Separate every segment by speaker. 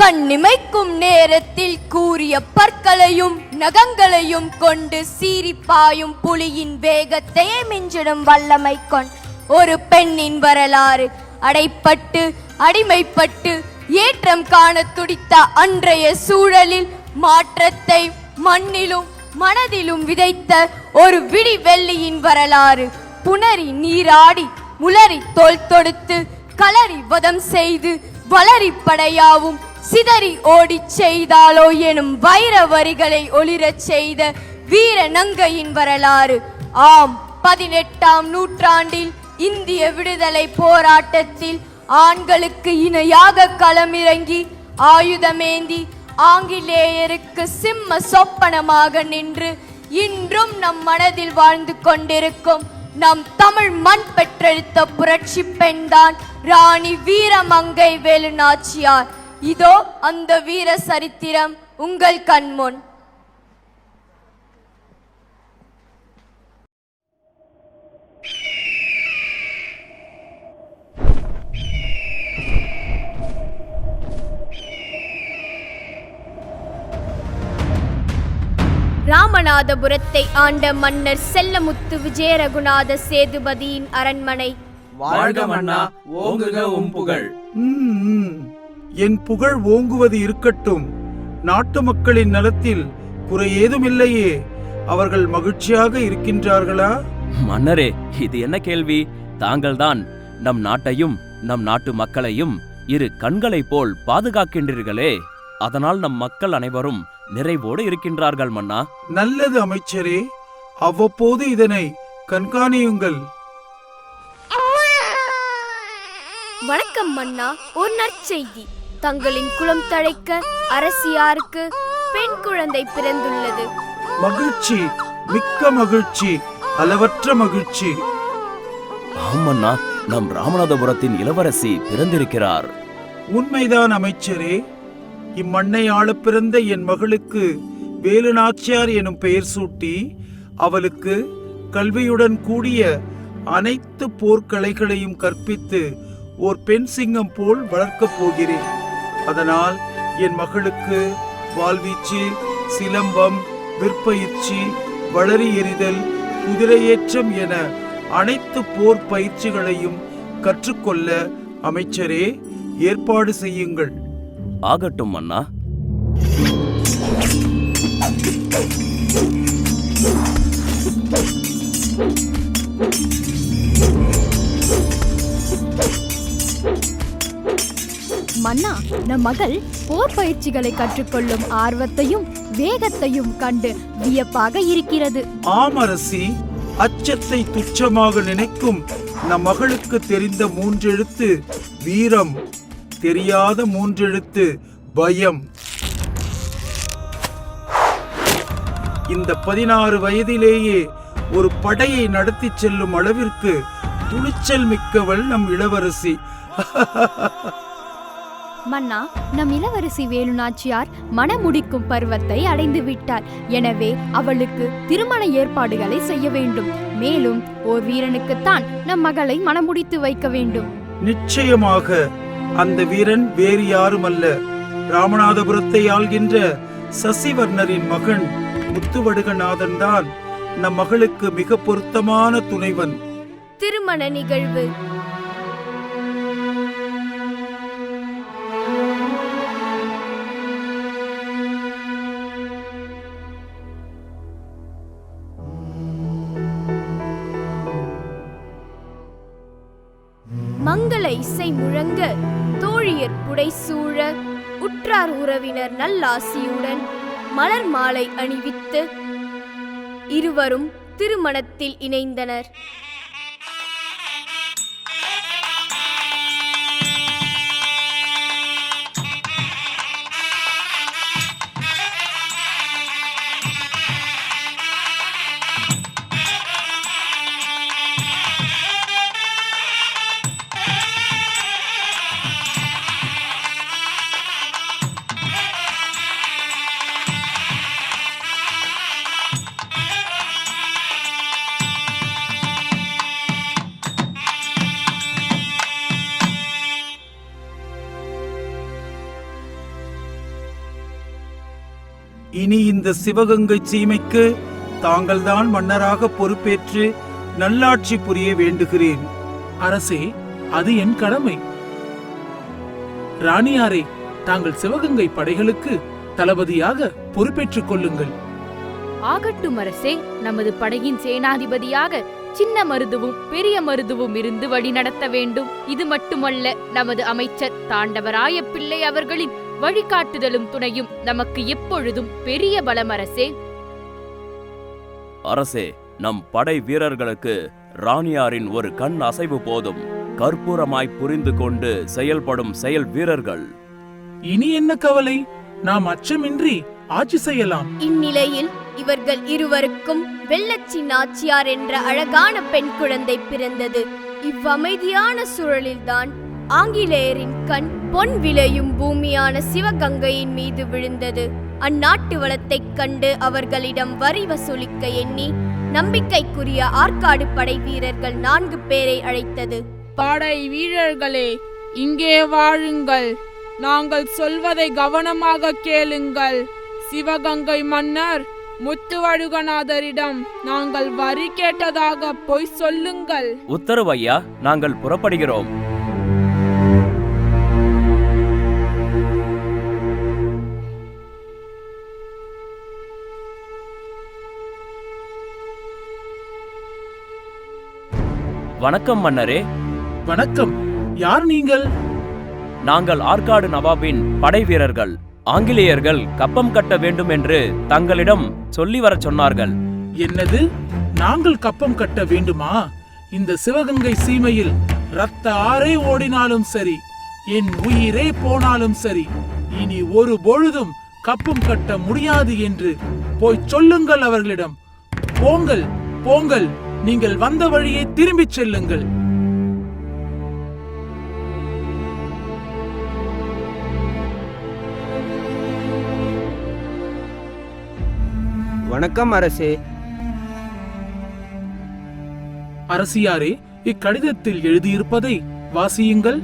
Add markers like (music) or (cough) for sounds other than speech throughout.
Speaker 1: கண்ணிமைக்கும் நேரத்தில் கூறிய பற்களையும் நகங்களையும் கொண்டு சீரிப்பாயும் புலியின் வேகத்தையே மிஞ்சிடும் வல்லமை கொண். ஒரு பெண்ணின் வரலாறு அடைப்பட்டு அடிமைப்பட்டு ஏற்றம் காண துடித்த அன்றைய சூழலில் மாற்றத்தை மண்ணிலும் மனதிலும் விதைத்த ஒரு விடி வெள்ளியின் வரலாறு. புணரி நீராடி முளரி தோல் தொடுத்து கலரி வதம் செய்து வளரி படையாவும் சிதறி ஓடிச் செய்தாலோ எனும் வைர வரிகளை ஒளிரச் செய்த வீர நங்கையின் வரலாறு. ஆம் பதினெட்டாம் நூற்றாண்டில் இந்திய விடுதலை போராட்டத்தில் ஆண்களுக்கு இணையாக களமிறங்கி ஆயுதமேந்தி ஆங்கிலேயருக்கு சிம்ம சொப்பனமாக நின்று இன்றும் நம் மனதில் வாழ்ந்து கொண்டிருக்கும் நம் தமிழ் மண் பெற்றெடுத்த புரட்சி பெண்தான் ராணி வீரமங்கை வேலு நாச்சியார் இதோ அந்த வீர சரித்திரம் உங்கள் கண்முன். ராமநாதபுரத்தை ஆண்ட மன்னர் செல்லமுத்து விஜயரகுநாத சேதுபதியின் அரண்மனை.
Speaker 2: வாழ்க மன்னா ஓங்குக உம் புகழ்.
Speaker 3: என் புகழ் ஓங்குவது இருக்கட்டும். நாட்டு மக்களின் நலத்தில் குறை ஏதுமில்லையே. அவர்கள் மகிழ்ச்சியாக இருக்கின்றார்களா?
Speaker 4: மன்னரே இது என்ன கேள்வி? தாங்கள்தான் நம் நாட்டையும் நம் நாட்டு மக்களையும் இரு கண்களைப் போல் பாதுகாக்கின்றீர்களே. அதனால் நம் மக்கள் அனைவரும் நிறைவோடு இருக்கின்றார்கள் மன்னா.
Speaker 3: நல்லது அமைச்சரே. அவ்வப்போது இதனை கண்காணியுங்கள்.
Speaker 1: வணக்கம் மன்னா ஒரு நற்செய்தி. தங்களின் குலம் தழைக்க அரசியாருக்கு பெண் குழந்தை பிறந்துள்ளது.
Speaker 3: மகிழ்ச்சி மிக்க மகிழ்ச்சி அளவற்ற மகிழ்ச்சி.
Speaker 4: ஆம் மன்னா நம் ராமநாதபுரத்தின் இளவரசி பிறந்திருக்கிறார்.
Speaker 3: உண்மைதான் அமைச்சரே. இம்மண்ணை ஆளப் பிறந்த என் மகளுக்கு வேலு நாச்சியார் எனும் பெயர் சூட்டி அவளுக்கு கல்வியுடன் கூடிய அனைத்து போர்க்கலைகளையும் கற்பித்து ஓர் பெண் சிங்கம் போல் வளர்க்கப் போகிறேன். அதனால் என் மகளுக்கு வாள்வீச்சு சிலம்பம் விற்பயிற்சி வளரி எறிதல் குதிரையேற்றம் என அனைத்து போர் பயிற்சிகளையும் கற்றுக்கொள்ள அமைச்சரே ஏற்பாடு செய்யுங்கள்.
Speaker 4: ஆகட்டும் அண்ணா.
Speaker 5: மன்னா நம் மகள் போர் பயிற்சிகளை கற்றுக்கொள்ளும் ஆர்வத்தையும் வேகத்தையும் கண்டு வியப்பாக இருக்கிறது.
Speaker 3: ஆமரசி அச்சத்தை துச்சமாக நினைக்கும் நம் மகளுக்கு தெரிந்த மூன்றெழுத்து வீரம் தெரியாத மூன்றெழுத்து பயம். இந்த பதினாறு வயதிலேயே ஒரு படையை நடத்தி செல்லும் அளவிற்கு துணிச்சல் மிக்கவள் நம் இளவரசி. (laughs)
Speaker 5: மன்னா நம் இளவரசி வேலு நாச்சியார் மணமுடிக்கும் பருவத்தை அடைந்து விட்டார். எனவே அவளுக்கு திருமண ஏற்பாடுகளை செய்ய வேண்டும். மேலும் ஓர் வீரனுக்குத்தான் நம் மகளை மணமுடித்து வைக்க வேண்டும்.
Speaker 3: நிச்சயமாக அந்த வீரன் வேறு யாரும் அல்ல ராமநாதபுரத்தை ஆள்கின்ற சசிவர்ணரின் மகன் முத்துவடுகநாதன் தான் நம் மகளுக்கு மிக பொருத்தமான துணைவன்.
Speaker 1: திருமண நிகழ்வு. உறவினர் நல்லாசியுடன் மலர் மாலை அணிவித்து இருவரும் திருமணத்தில் இணைந்தனர்.
Speaker 3: இனி இந்த சிவகங்கை சீமைக்கு தாங்கள்தான் மன்னராக பொறுப்பேற்று நல்லாட்சி புரிய வேண்டுகிறேன்.
Speaker 6: அரசே அது என் கடமை. ராணியாரே தாங்கள் சிவகங்கை படைகளுக்கு தளபதியாக பொறுப்பேற்றுக் கொள்ளுங்கள்.
Speaker 7: ஆகட்டும் அரசே நமது படையின் சேனாதிபதியாக சின்ன மருதுவும் பெரிய மருதுவும் இருந்து வழிநடத்த வேண்டும். இது மட்டுமல்ல நமது அமைச்சர் தாண்டவராய பிள்ளை அவர்களின் வழிகாட்டுதலும் துணையும் நமக்கு எப்பொழுதும் பெரிய பலம் அரசே.
Speaker 4: அரசே நம் படை வீரர்களுக்கு ராணியாரின் ஒரு கண் அசைவு போதும். கற்பூரமாய் புரிந்து கொண்டு செயல்படும் செயல் வீரர்கள்.
Speaker 6: இனி என்ன கவலை? நாம் அச்சமின்றி ஆட்சி செய்யலாம்.
Speaker 1: இந்நிலையில் இவர்கள் இருவருக்கும் வெள்ளச்சி நாச்சியார் என்ற அழகான பெண் குழந்தை பிறந்தது. இவ்வமைதியான சூழலில்தான் ஆங்கிலேயரின் கண் பொன் விளையும் பூமியான சிவகங்கையின் மீது விழுந்தது. அந்நாட்டு வளத்தைக் கண்டு அவர்களிடம் வரி வசூலிக்க எண்ணி நம்பிக்கைக்குரிய ஆற்காடு படை வீரர்கள் நான்கு பேரை அழைத்தது.
Speaker 8: படை வீரர்களே இங்கே வாழுங்கள். நாங்கள் சொல்வதை கவனமாக கேளுங்கள். சிவகங்கை மன்னர் முத்துவடுகநாதரிடம் நாங்கள் வரி கேட்டதாக பொய் சொல்லுங்கள்.
Speaker 4: உத்தரவு ஐயா நாங்கள் புறப்படுகிறோம். வணக்கம் மன்னரே.
Speaker 6: வணக்கம். யார் நீங்கள்?
Speaker 4: நாங்கள் ஆற்காடு நவாபின் படை வீரர்கள். ஆங்கிலேயர்கள் கப்பம் கட்ட வேண்டும் என்று தங்களிடம் சொல்லி வரச் சொன்னார்கள்.
Speaker 6: என்னது? நாங்கள் கப்பம் கட்ட வேண்டுமா? இந்த சிவகங்கை சீமையில் ரத்த ஆறே ஓடினாலும் சரி என் உயிரே போனாலும் சரி இனி ஒரு பொழுதும் கப்பம் கட்ட முடியாது என்று போய் சொல்லுங்கள் அவர்களிடம். போங்கள் போங்கள். நீங்கள் வந்த வழியை திரும்பிச் செல்லுங்கள்
Speaker 2: வணக்கம் அரசே
Speaker 6: அரசியாரே இக்கடிதத்தில் எழுதியிருப்பதை வாசியுங்கள்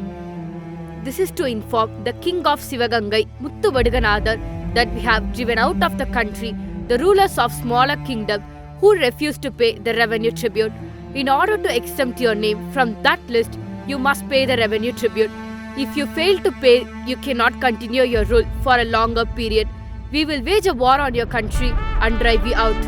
Speaker 7: This is to inform the king of Sivagangai, Muttu Vaduganathar, that we have driven out of the country the rulers of smaller kingdom who refuse to pay the revenue tribute. In order to exempt your name from that list, you must pay the revenue tribute. If you fail to pay, you cannot continue your rule for a longer period. We will wage a war on your country and drive you out.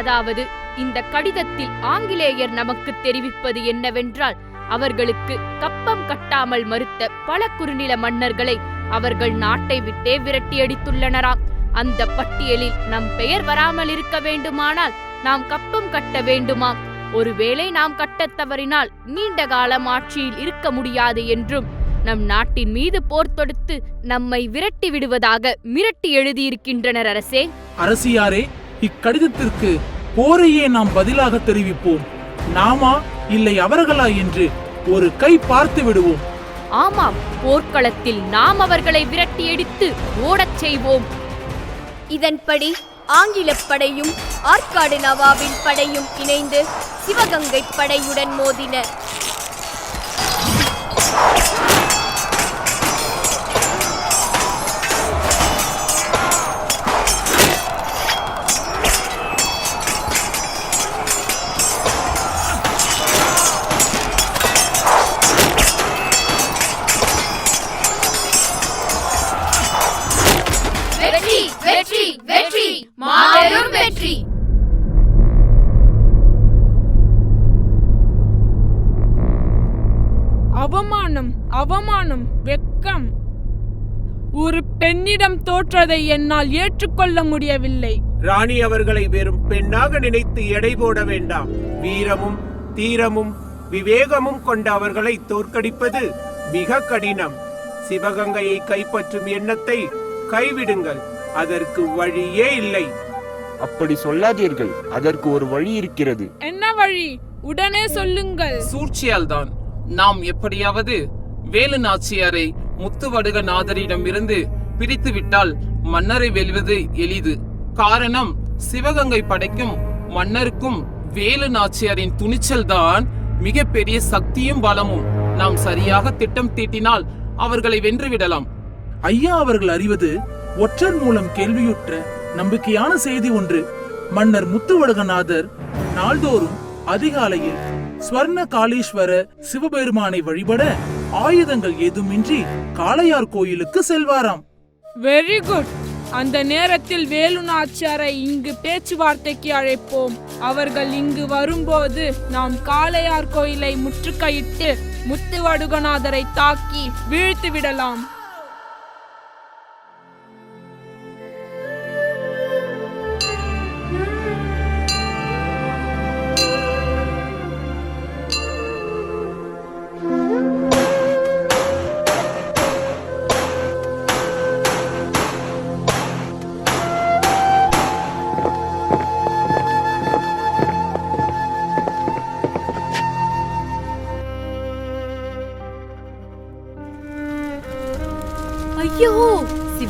Speaker 7: அதாவது இந்த கடிதத்தில் ஆங்கிலேயர் நமக்கு தெரிவிப்பது என்னவென்றால் அவர்களுக்கு கப்பம் கட்டாமல் மறுத்த பல குறுநில மன்னர்களை அவர்கள் நாட்டை விட்டே விரட்டியடித்துள்ளனராம் அந்த பட்டியலில் நம் பெயர் வராமல் இருக்க வேண்டுமானால் நாம் கப்பம் கட்ட வேண்டுமாம் ஒருவேளை நாம் கட்டத் தவறினால் நீண்ட காலம் ஆட்சியில் இருக்க முடியாது என்றும் நம் நாட்டின் மீது போர் தொடுத்து நம்மை விரட்டி விடுவதாக மிரட்டி எழுதியிருக்கின்றனர் அரசே.
Speaker 6: அரசியாரே இக்கடிதத்திற்கு போரையே நாம் பதிலாக தெரிவிப்போம். நாமா இல்லை அவர்களா என்று ஒரு கை பார்த்து விடுவோம்.
Speaker 7: ஆமாம் போர்க்களத்தில் நாம் அவர்களை விரட்டியடித்து ஓடச் செய்வோம்.
Speaker 1: இதன்படி ஆங்கிலப் படையும் ஆற்காடு நவாவின் படையும் இணைந்து சிவகங்கை படையுடன் மோதின
Speaker 8: தோற்றதை என்னால் ஏற்றுக்கொள்ள முடியவில்லை.
Speaker 9: ராணி அவர்களை வெறும் பெண்ணாக நினைத்து எடை போட வேண்டாம். வீரமும் தீரமும் விவேகமும் கொண்ட அவர்களை தோற்கடிப்பது மிக கடினம். சிவகங்கையை கைப்பற்றும் எண்ணத்தை கைவிடுங்கள். அதற்கு வழியே இல்லை.
Speaker 10: அப்படி சொல்லாதீர்கள். அதற்கு ஒரு வழி இருக்கிறது.
Speaker 8: என்ன வழி? உடனே சொல்லுங்கள்.
Speaker 6: சூழ்ச்சியால் தான் நாம் எப்படியாவது வேலு நாச்சியாரை முத்துவடுகநாதரிடம் இருந்து பிடித்துவிட்டால் மன்னரை வெல்வது எளிது. காரணம் சிவகங்கை படைக்கும் மன்னருக்கும் வேலு நாச்சியாரின் துணிச்சல் தான் மிகப்பெரிய சக்தியும் பலமும். நாம் சரியாக திட்டம் தீட்டினால் அவர்களை வென்றுவிடலாம். ஐயா அவர்கள் அறிவது ஒற்றர் மூலம் கேள்வியுற்ற நம்பிக்கையான செய்தி ஒன்று. மன்னர் முத்துவடகநாதர் நாள்தோறும் அதிகாலையில் ஸ்வர்ண காளீஸ்வர சிவபெருமானை வழிபட ஆயுதங்கள் ஏதுமின்றி காளையார் கோயிலுக்கு செல்வாராம்.
Speaker 8: வெரி குட் அந்த நேரத்தில் வேலு நாச்சியாரை இங்கு பேச்சுவார்த்தைக்கு அழைப்போம். அவர்கள் இங்கு வரும்போது நாம் காளையார் கோயிலை முற்றுகையிட்டு முத்துவடுகநாதரை தாக்கி வீழ்த்து விடலாம்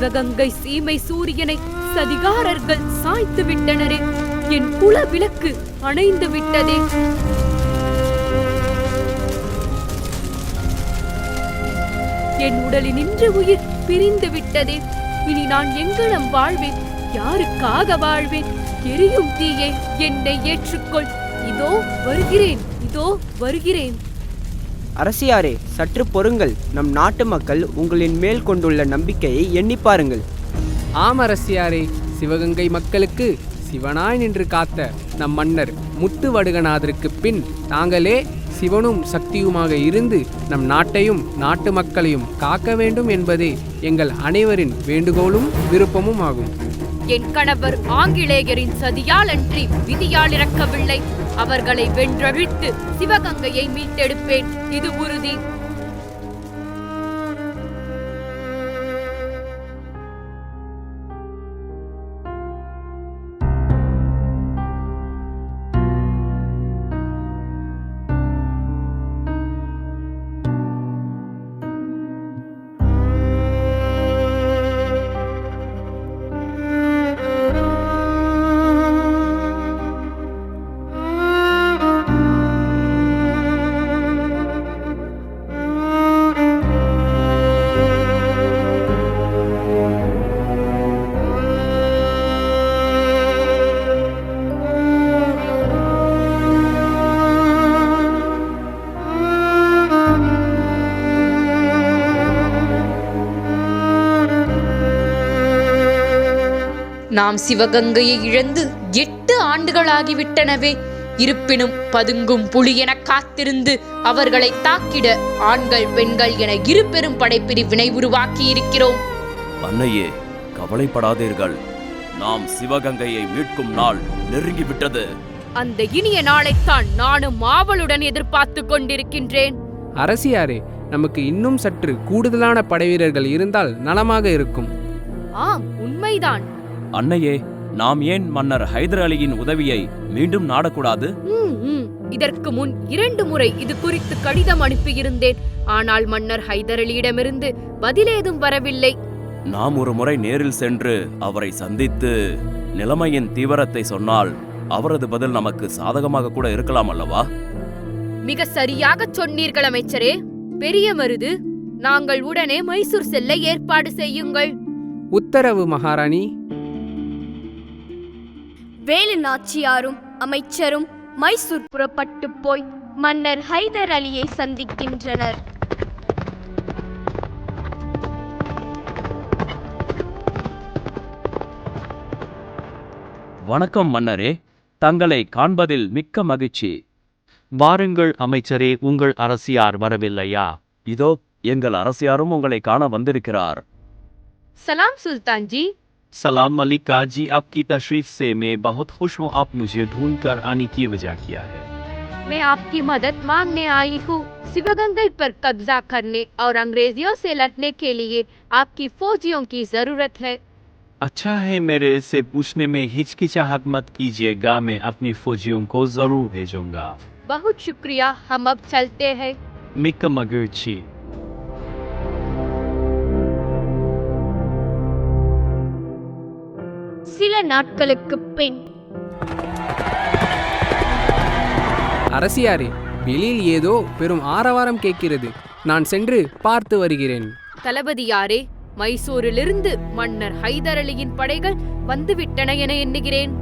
Speaker 7: சிவகங்கை சீமை சூரியனை சதிகாரர்கள் சாய்த்து விட்டனரே. என் குல விளக்கு அணைந்து விட்டதே. என் உடலில் நின்று உயிர் பிரிந்து விட்டதே. இனி நான் எங்கனம் வாழ்வேன். யாருக்காக வாழ்வேன்? எரியும் தீயே என்னை ஏற்றுக்கொள். இதோ வருகிறேன். இதோ வருகிறேன்.
Speaker 11: அரசியாரே சற்று பொறுங்கள். நம் நாட்டு மக்கள் உங்களின் மேல் கொண்டுள்ள நம்பிக்கையை எண்ணி பாருங்கள்.
Speaker 12: ஆம் அரசியாரே சிவகங்கை மக்களுக்கு சிவனாய் நின்று காத்த நம் மன்னர் முத்து வடுகநாதருக்கு பின் தாங்களே சிவனும் சக்தியுமாக இருந்து நம் நாட்டையும் நாட்டு மக்களையும் காக்க வேண்டும் என்பதே எங்கள் அனைவரின் வேண்டுகோளும் விருப்பமும் ஆகும்.
Speaker 7: என் கணவர் ஆங்கிலேயரின் சதியால் அன்றி விதியால் இறக்கவில்லை. அவர்களை வென்றழித்து சிவகங்கையை மீட்டெடுப்பேன். இது உறுதி.
Speaker 13: நாம் சிவகங்கையை இழந்து எட்டு ஆண்டுகளாகிவிட்டனவே. இருப்பினும் பதுங்கும் புலி என காத்திருந்து அவர்களை தாக்கிட ஆண்கள் பெண்கள் என இரு பெரும் படைப்பிரிவினை உருவாக்கி இருக்கிறோம்
Speaker 4: அன்னையே கவலைப்படாதீர்கள். நாம் சிவகங்கையை மீட்கும் நாள் நெருங்கிவிட்டது.
Speaker 7: அந்த இனிய நாளைத்தான் நானும் ஆவலுடன் எதிர்பார்த்து கொண்டிருக்கின்றேன்.
Speaker 12: அரசியாரே நமக்கு இன்னும் சற்று கூடுதலான படைவீரர்கள் இருந்தால் நலமாக இருக்கும்.
Speaker 7: ஆம் உண்மைதான்.
Speaker 4: அன்னையே நாம் ஏன் மன்னர் ஹைதர் அலியின் உதவியை மீண்டும் நாடக்கூடாது?
Speaker 7: ம், ம். இதற்கு முன் இரண்டு முறை இது குறித்து கடிதம் அனுப்பியிருந்தேன். ஆனால் மன்னர் ஹைதர் அலியிடமிருந்து பதிலேதும் வரவில்லை.
Speaker 4: நாம் ஒரு முறை நேரில் சென்று அவரை சந்தித்து நிலைமையின் தீவிரத்தை சொன்னால் அவரது பதில் நமக்கு சாதகமாக கூட இருக்கலாம் அல்லவா?
Speaker 7: மிக சரியாக சொன்னீர்கள் அமைச்சரே. பெரிய மருது நாங்கள் உடனே மைசூர் செல்ல ஏற்பாடு செய்யுங்கள்.
Speaker 12: உத்தரவு மகாராணி.
Speaker 1: வேலு நாச்சியாரும் அமைச்சரும் மைசூர் புறப்பட்டு போய் மன்னர் ஹைதர் அலியை சந்திக்கின்றனர்.
Speaker 4: வணக்கம் மன்னரே. தங்களை காண்பதில் மிக்க மகிழ்ச்சி.
Speaker 14: வாருங்கள் அமைச்சரே உங்கள் அரசியார் வரவில்லையா?
Speaker 4: இதோ எங்கள் அரசியாரும் உங்களை காண வந்திருக்கிறார்.
Speaker 7: சலாம் சுல்தான் ஜி
Speaker 14: सलाम मलिका जी आपकी तशरीफ़ से मैं बहुत खुश हूँ। आप मुझे ढूंढ कर आने की वजह किया है।
Speaker 7: मैं आपकी मदद मांगने आई हूँ। शिवगंगई पर कब्जा करने और अंग्रेजियों से लड़ने के लिए आपकी फौजियों की ज़रूरत है।
Speaker 14: अच्छा है मेरे से पूछने में हिचकिचाहट मत कीजिएगा। मैं अपनी फौजियों को ज़रूर भेजूँगा।
Speaker 7: बहुत शुक्रिया हम अब चलते हैं।
Speaker 14: मिक मगुची
Speaker 1: சில நாட்களுக்குப் பின்.
Speaker 12: அரசியாரே வெளியில் ஏதோ பெரும் ஆரவாரம் கேட்கிறது. நான் சென்று பார்த்து வருகிறேன்.
Speaker 7: தளபதியாரே மைசூரிலிருந்து மன்னர் ஹைதர் அலியின் படைகள் வந்துவிட்டன என எண்ணுகிறேன்.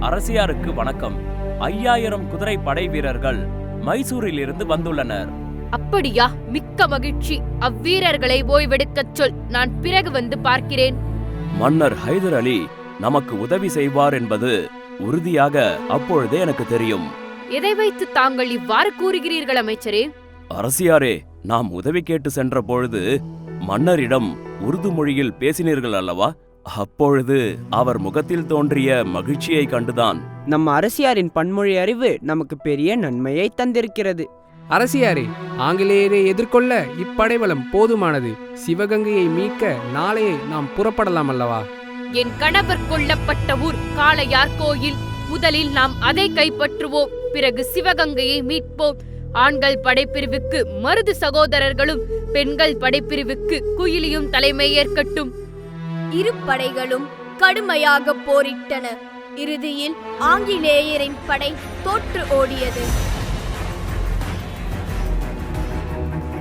Speaker 4: அரசியாருக்கு வணக்கம். ஐயாயிரம் குதிரை படை வீரர்கள் மைசூரிலிருந்து வந்துள்ளனர்.
Speaker 7: அப்படியா? மிக்க மகிழ்ச்சி. அவ்வீரர்களை ஓய்வெடுக்கச் சொல். நான் பிறகு வந்து பார்க்கிறேன்.
Speaker 4: மன்னர் ஹைதர் அலி நமக்கு உதவி செய்வார் என்பது உறுதியாக அப்பொழுதே எனக்கு தெரியும்.
Speaker 7: எதை வைத்து தாங்கள் இவ்வாறு கூறுகிறீர்கள் அமைச்சரே?
Speaker 4: அரசியாரே நாம் உதவி கேட்டு சென்ற பொழுது மன்னரிடம் உருது மொழியில் பேசினீர்கள் அல்லவா? அப்பொழுது அவர் முகத்தில் தோன்றிய மகிழ்ச்சியை கண்டுதான்.
Speaker 11: நம்ம அரசியாரின் பன்மொழி அறிவு நமக்கு பெரிய நன்மையை தந்திருக்கிறது.
Speaker 12: அரசியாரே ஆங்கிலேயரை எதிர்கொள்ள இப்படைபலம் போதுமானது. சிவகங்கையை மீட்க நாளையே நாம் புறப்படலாம் அல்லவா?
Speaker 7: என் கணவர் கொல்லப்பட்ட ஊர் காளையார் கோயில். முதலில் நாம் அதை கைப்பற்றுவோம். பிறகு சிவகங்கையை மீட்போம். ஆண்கள் படைப்பிரிவுக்கு மருது சகோதரர்களும் பெண்கள் படைப்பிரிவுக்கு குயிலியும் தலைமை ஏற்கட்டும்.
Speaker 1: இரு படைகளும் கடுமையாக போரிட்டன. இறுதியில் ஆங்கிலேயரின் படை தோற்று ஓடியது.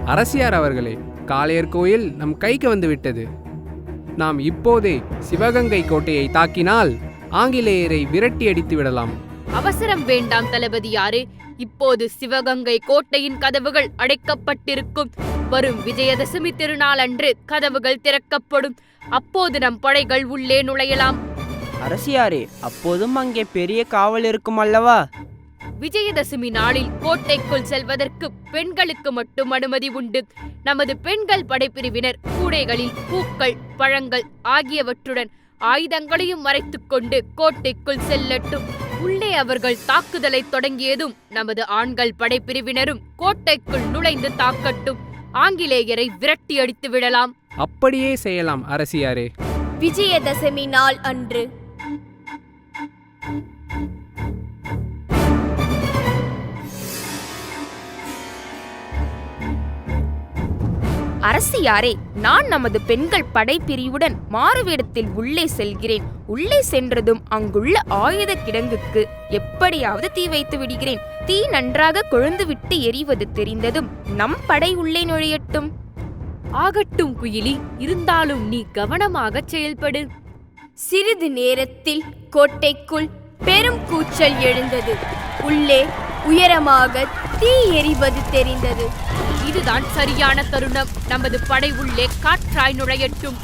Speaker 12: அரசியார் அவர்களே காளையர் கோயில் நம் கைக்கு வந்து விட்டது. நாம் இப்போதே சிவகங்கை கோட்டையை தாக்கினால் ஆங்கிலேயரை விரட்டி அடித்து விடலாம்.
Speaker 7: அவசரம் வேண்டாம் தளபதியாரே. இப்போது சிவகங்கை கோட்டையின் கதவுகள் அடைக்கப்பட்டிருக்கும். வரும் விஜயதசமி திருநாள் அன்று கதவுகள் திறக்கப்படும். அப்போது நம் படைகள் உள்ளே நுழையலாம்.
Speaker 11: அரசியாரே அப்போதும் அங்கே பெரிய காவல் இருக்கும் அல்லவா?
Speaker 7: விஜயதசமி நாளில் கோட்டைக்குள் செல்வதற்கு பெண்களுக்கு மட்டும் அனுமதி உண்டு. நமது பெண்கள் படைப்பிரிவினர் கூடைகளில் பூக்கள் பழங்கள் ஆகியவற்றுடன் ஆயுதங்களையும் மறைத்துக் கொண்டு கோட்டைக்குள் செல்லட்டும். உள்ளே அவர்கள் தாக்குதலை தொடங்கியதும் நமது ஆண்கள் படைப்பிரிவினரும் கோட்டைக்குள் நுழைந்து தாக்கட்டும். ஆங்கிலேயரை விரட்டி அடித்து விடலாம்.
Speaker 12: அப்படியே செய்யலாம் அரசியாரே.
Speaker 1: விஜயதசமி நாள் அன்று.
Speaker 15: அரசியாரே நான் நமது பெண்கள் படைப்பிரிவுடன் மாறுவேடத்தில் உள்ளே செல்கிறேன். உள்ளே சென்றதும் அங்குள்ள ஆயுத கிடங்குக்கு எப்படியாவது தீ வைத்து விடுகிறேன். தீ நன்றாக கொழுந்து விட்டு எரிவது தெரிந்ததும் நம் படை உள்ளே நுழையட்டும்.
Speaker 7: ஆகட்டும் குயிலி இருந்தாலும் நீ கவனமாக செயல்படு.
Speaker 1: சிறிது நேரத்தில் கோட்டைக்குள் பெரும் கூச்சல் எழுந்தது. உள்ளே உயரமாக தீ எரிவது தெரிந்தது.
Speaker 7: இதுதான் சரியான தருணம். நமது படை உள்ளே காற்றாய் நுழையட்டும்.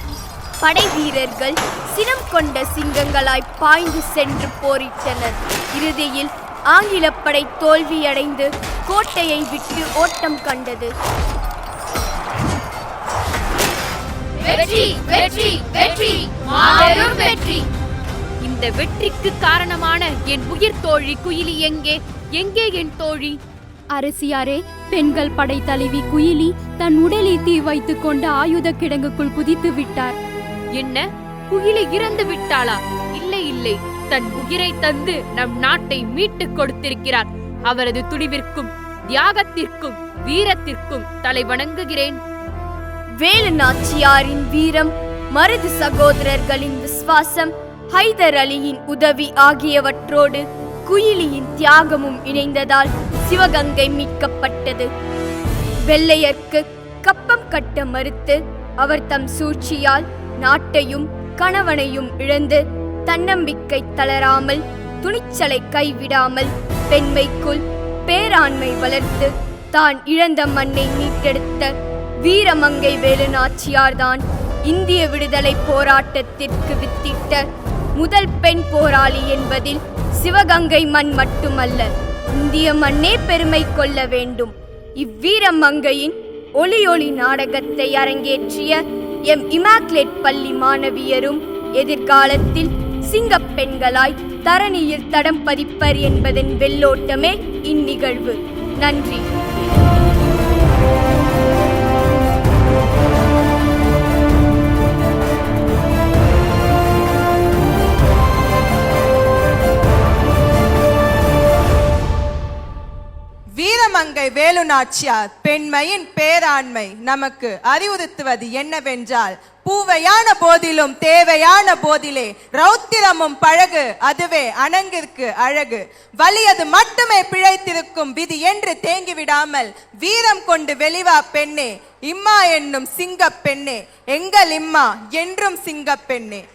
Speaker 1: படை வீரர்கள் சினம் கொண்ட சிங்கங்களாய் பாய்ந்து சென்று போரிட்டனர். இறுதியில் ஆங்கிலப் படை தோல்வியடைந்து கோட்டையை விட்டு ஓட்டம் கண்டது.
Speaker 7: வெற்றி வெற்றி வெற்றி மாபெரும் வெற்றி. இந்த வெற்றிக்கு காரணமான என் உயிர் தோழி குயிலி எங்கே? எங்கே என் தோழி?
Speaker 5: அரசியாரே பெண்கள் படை தலைவி குயிலி தன் உடலில் தீ வைத்துக் கொண்டு ஆயுத கிடங்குக்குள் குதித்து விட்டார்.
Speaker 7: என்ன? குயிலி இறந்து விட்டாளா? இல்லை இல்லை. தன் உயிரை தந்து நம் நாட்டை மீட்டுக் கொடுத்திருக்கிறார். அவரது துணிவிற்கும் தியாகத்திற்கும் வீரத்திற்கும் தலை வணங்குகிறேன்.
Speaker 1: வேலு நாச்சியாரின் வீரம் மருது சகோதரர்களின் விசுவாசம் ஹைதர் அலியின் உதவி ஆகியவற்றோடு குயிலியின் தியாகமும் இணைந்ததால் சிவகங்கை மீட்கப்பட்டது. வெள்ளையர்க்கு கப்பம் கட்ட மறுத்து அவர் தம் சூழ்ச்சியால் நாட்டையும் கணவனையும் இழந்து தன்னம்பிக்கை தளராமல் துணிச்சலை கைவிடாமல் பெண்மைக்குள் பேராண்மை வளர்த்து தான் இழந்த மண்ணை மீட்டெடுத்த வீரமங்கை வேலு நாச்சியார்தான் இந்திய விடுதலை போராட்டத்திற்கு வித்திட்ட முதல் பெண் போராளி என்பதில் சிவகங்கை மண் மட்டுமல்ல இந்திய மண்ணே பெருமை கொள்ள வேண்டும். இவ்வீர மங்கையின் ஒளி ஒளி நாடகத்தை அரங்கேற்றிய எம் இமாக்லேட் பள்ளி மாணவியரும் எதிர்காலத்தில் சிங்கப்பெண்களாய் தரணியில் தடம் பதிப்பர் என்பதன் வெள்ளோட்டமே இந்நிகழ்வு. நன்றி.
Speaker 16: வீரமங்கை வேலு நாச்சியார் பெண்மையின் பேராண்மை நமக்கு அறிவுறுத்துவது என்னவென்றால் பூவையான போதிலும் தேவையான போதிலே ரௌத்திரமும் பழகு அதுவே அணங்கிற்கு அழகு. வலியது மட்டுமே பிழைத்திருக்கும் விதி என்று தேங்கிவிடாமல் வீரம் கொண்டு வெளிவா பெண்ணே இம்மா என்னும் சிங்கப் பெண்ணே எங்கள் இம்மா என்றும் சிங்கப் பெண்ணே.